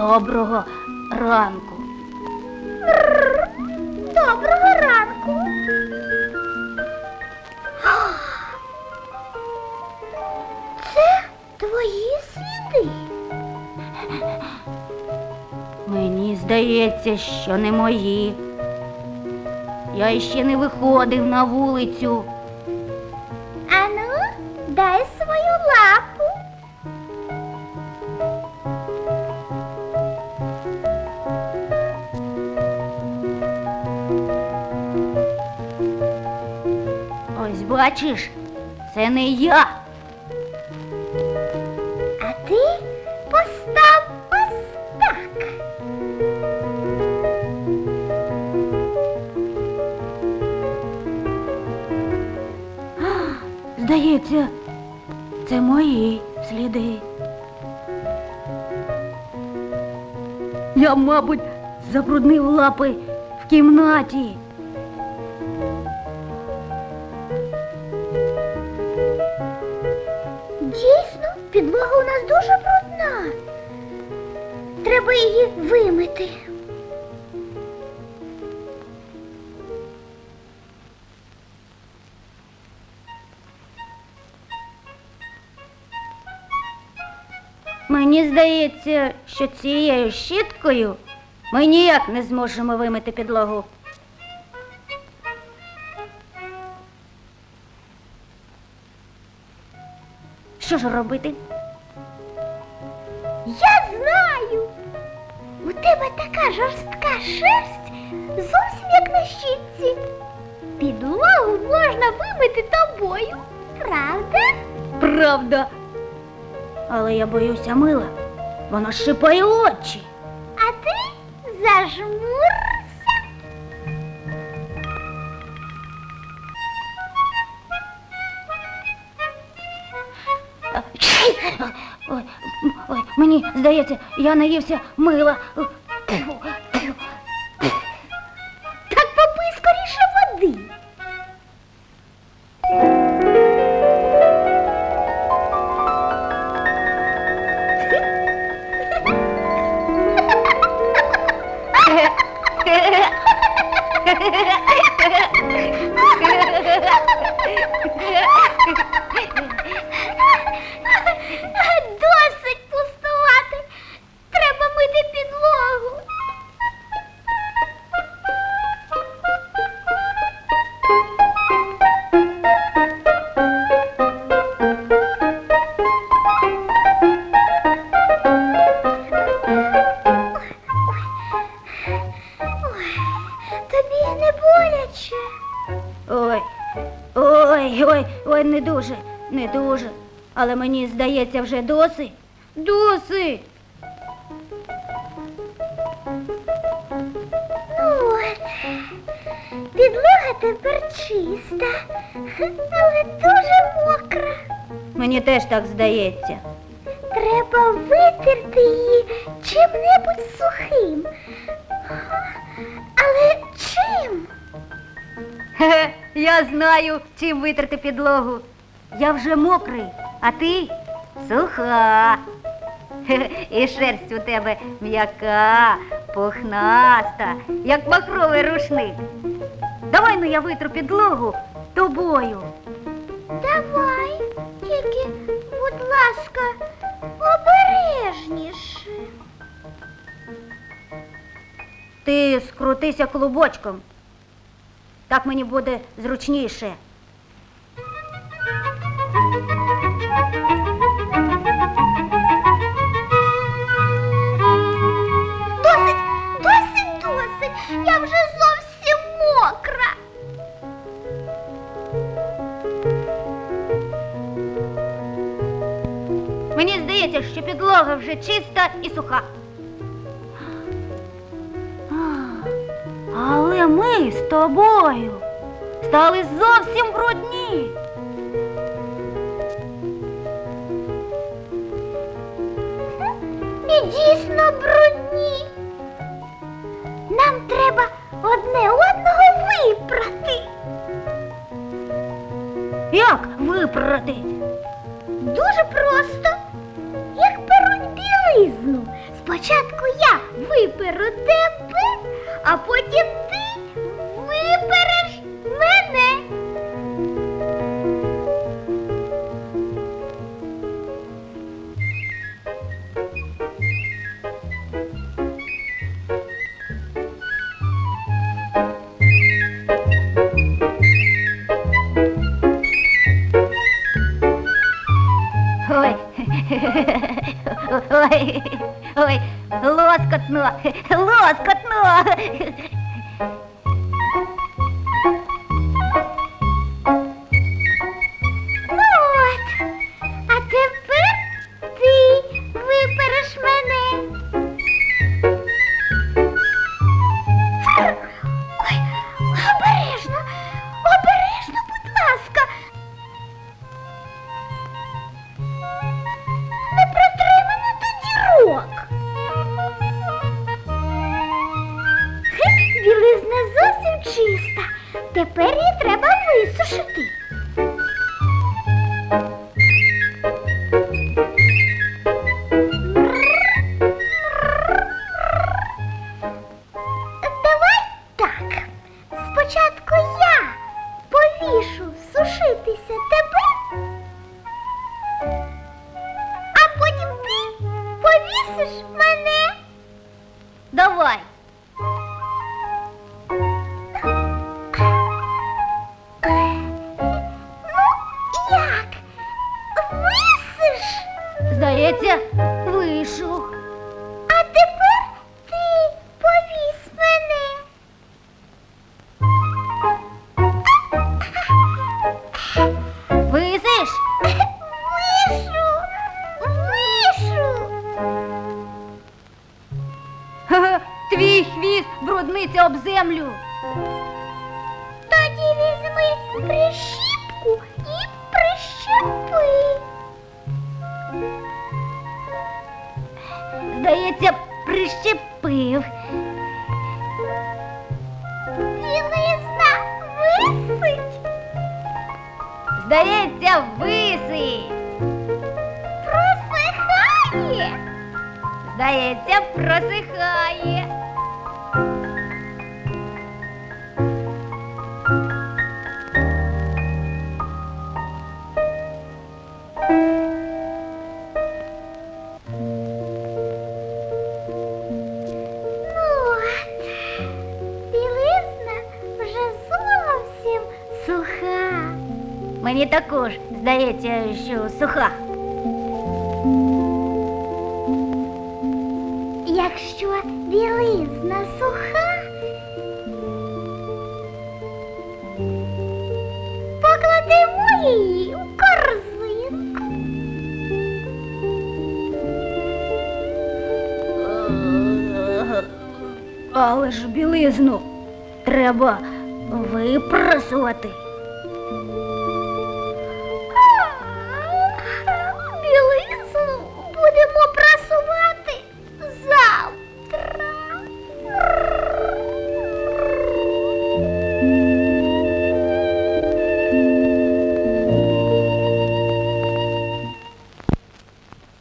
Доброго ранку. Доброго ранку. Це твої сліди. Мені здається, що не мої. Я ще не виходив на вулицю. Бачиш, це не я. А ти постав ось так. Здається, це мої сліди. Я, мабуть, забруднив лапи в кімнаті. Підлога у нас дуже брудна. Треба її вимити. Мені здається, що цією щіткою ми ніяк не зможемо вимити підлогу. Що ж робити? Я знаю. У тебе така жорстка шерсть, зовсім як на щітці. Підлогу можна вимити тобою, правда? Правда. Але я боюся мила. Воно шипає очі. А ти зажмурся. Ой, ой, мені здається, я наївся мила. Не дуже, не дуже. Але мені здається, вже досить. Досить. Ну от, підлога тепер чиста, але дуже мокра. Мені теж так здається. Треба витерти її чим-небудь сухим. Але чим? Хе-хе, я знаю, чим витерти підлогу. Я вже мокрий, а ти суха. І шерсть у тебе м'яка, пухнаста, як махровий рушник. Давай ну я витру підлогу тобою. Давай, тільки, будь ласка, обережніше. Ти скрутися клубочком. Так мені буде зручніше. Підлога вже чиста і суха. Але ми з тобою стали зовсім брудні. І дійсно брудні. Нам треба одне одного випрати. Як випрати? Дуже просто. Виперу тебе, а потім ти випереш мене. Ой, ой, ой, лоскотно, лоскотно. Чиста. Тепер її треба висушити. Брудниться об землю. Тоді візьми прищіпку і прищепи. Здається, прищепив. Білизна висить, Здається, висить. просихає. Здається, просихає. Мені також здається, що суха. Якщо білизна суха, покладемо її у корзинку. Але ж білизну треба випрасувати.